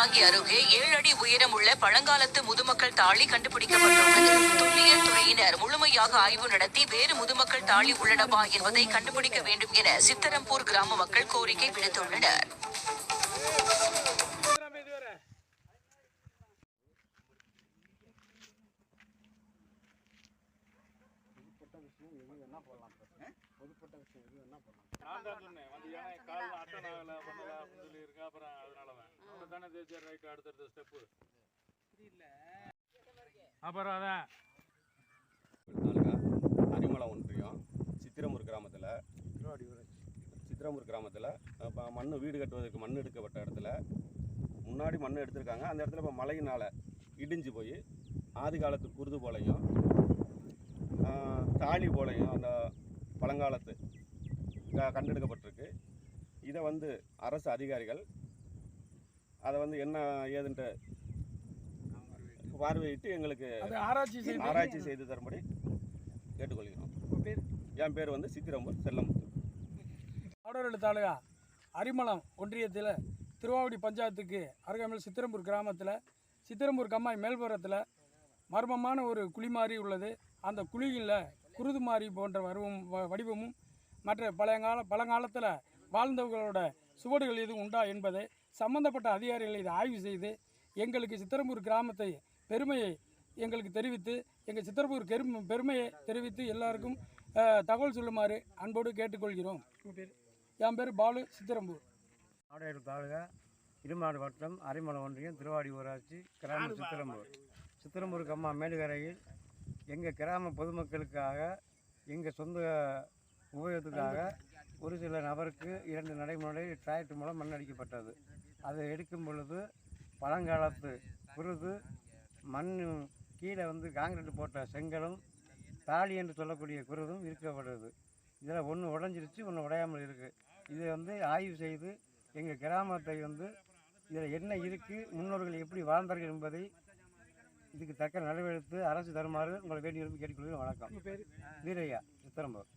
அறந்தாங்கி அருகே ஏழு அடி உயரம் உள்ள பழங்காலத்து முதுமக்கள் தாளி கண்டுபிடிக்கப்பட்டுள்ளது. தொல்லியல் துறையினர் முழுமையாக ஆய்வு நடத்தி வேறு முதுமக்கள் தாளி உள்ளனவா என்பதை கண்டுபிடிக்க வேண்டும் என சித்தரம்பூர் கிராம மக்கள் கோரிக்கை விடுத்துள்ளனர். பொதுப்பட்ட விஷயம் எது என்ன பண்ணலாம் நான் தான் சொன்னேன் வந்து ஏன்னா கால் அட்டை ஆகல பண்ணல அப்படின்னு சொல்லி. அப்புறம் அதனால தான் அப்புறம் தானே தேசிய ரைட் அடுத்தடுத்த ஸ்டெப்பு அப்புறம் அதான். அரிமளம் ஒன்றியம் சித்திரமூர் கிராமத்தில் சித்திரமூர் கிராமத்தில் இப்போ மண் வீடு கட்டுவதற்கு மண் எடுக்கப்பட்ட இடத்துல முன்னாடி மண் எடுத்திருக்காங்க. அந்த இடத்துல இப்போ மழையினால் இடிஞ்சு போய் ஆதி காலத்து குருது போலையும் தாலி போலையும் அந்த பழங்காலத்து க- கண்டெடுக்கப்பட்டிருக்கு. இதை வந்து அரசு அதிகாரிகள் அதை வந்து என்ன ஏதுன்ட்டு பார்வையிட்டு எங்களுக்கு ஆராய்ச்சி செய்து ஆராய்ச்சி செய்து தரும்படி கேட்டுக்கொள்கிறோம். என் பேர் வந்து சித்திரம்பூர் செல்லமுத்து. ஆடோரடு தாலுகா அரிமளம் ஒன்றியத்தில் திருவாவடி பஞ்சாயத்துக்கு அருகாமையில் சித்திரம்பூர் கிராமத்தில் சித்திரம்பூர் கம்மாய் மேல்புறத்தில் மர்மமான ஒரு குழி மாதிரி உள்ளது. அந்த குழியில் குருது மாதிரி போன்ற வடிவம் வ- வடிவமும் மற்ற பழையங்கால பழங்காலத்தில் வாழ்ந்தவர்களோட சுவடுகள் எதுவும் உண்டா என்பதை சம்பந்தப்பட்ட அதிகாரிகள் இதை ஆய்வு செய்து எங்களுக்கு சித்திரம்பூர் கிராமத்தை பெருமையை எங்களுக்கு தெரிவித்து எங்கள் சித்திரம்பூர் பெருமை பெருமையை தெரிவித்து எல்லாருக்கும் தகவல் சொல்லுமாறு அன்போடு கேட்டுக்கொள்கிறோம். என் பேர் பாலு சித்திரம்பூர். ஆடையர் தாலுகா இருமாடு வட்டம் அரிமலை ஒன்றியம் திருவாடி ஊராட்சி கிராமம் சித்திரம்பூர். சித்திரம்பூருக்கு அம்மா மேலுகரையில் எங்கள் கிராம பொதுமக்களுக்காக எங்கள் சொந்த உபயோகத்துக்காக ஒரு சில நபருக்கு இரண்டு நடைமுறை டிராக்டர் மூலம் மண் அடிக்கப்பட்டது அதை எடுக்கும் பொழுது பழங்காலத்து குருது மண் கீழே வந்து காங்கிரீட் போட்ட செங்கலும் தாலி என்று சொல்லக்கூடிய குருதும் இருக்கப்படுது இதில் ஒன்று உடஞ்சிருச்சு ஒன்று உடையாமல் இருக்குது இதை வந்து ஆய்வு செய்து எங்கள் கிராமத்தை வந்து இதில் என்ன இருக்குது முன்னோர்கள் எப்படி வாழ்ந்தார்கள் என்பதை இதுக்கு தக்க நடவடிக்கை அரசு தருமாறு உங்களை வேண்டி விரும்பி கேட்டுக்கொள்கிறேன். வணக்கம். வீரையா சித்தரம்பூர்.